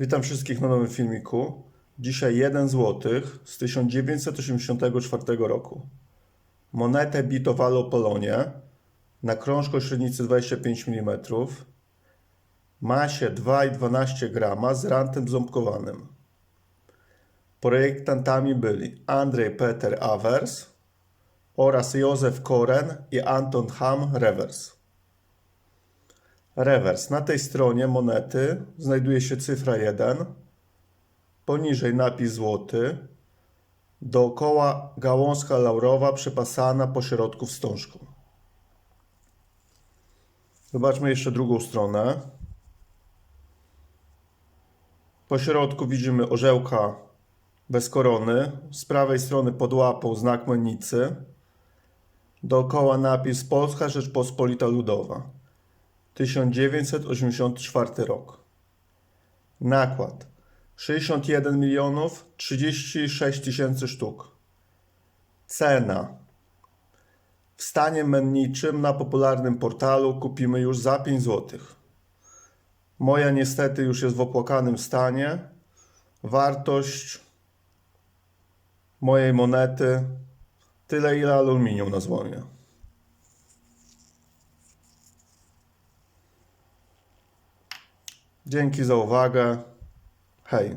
Witam wszystkich na nowym filmiku. Dzisiaj 1 zł z 1984 roku. Monetę bitowalo Polonie na krążku o średnicy 25 mm, masie 2,12 g z rantem ząbkowanym. Projektantami byli Andrzej Peter Avers oraz Józef Koren i Anton Ham Revers. Rewers. Na tej stronie monety znajduje się cyfra 1, poniżej napis złoty, dookoła gałązka laurowa przepasana po środku wstążką. Zobaczmy jeszcze drugą stronę. Po środku widzimy orzełka bez korony, z prawej strony pod łapą znak mennicy, dookoła napis Polska Rzeczpospolita Ludowa. 1984 rok. Nakład 61 milionów 36 tysięcy sztuk. Cena w stanie menniczym na popularnym portalu kupimy już za 5 zł. Moja niestety już jest w opłakanym stanie. Wartość mojej monety tyle ile aluminium na złomie. Dzięki za uwagę. Hej.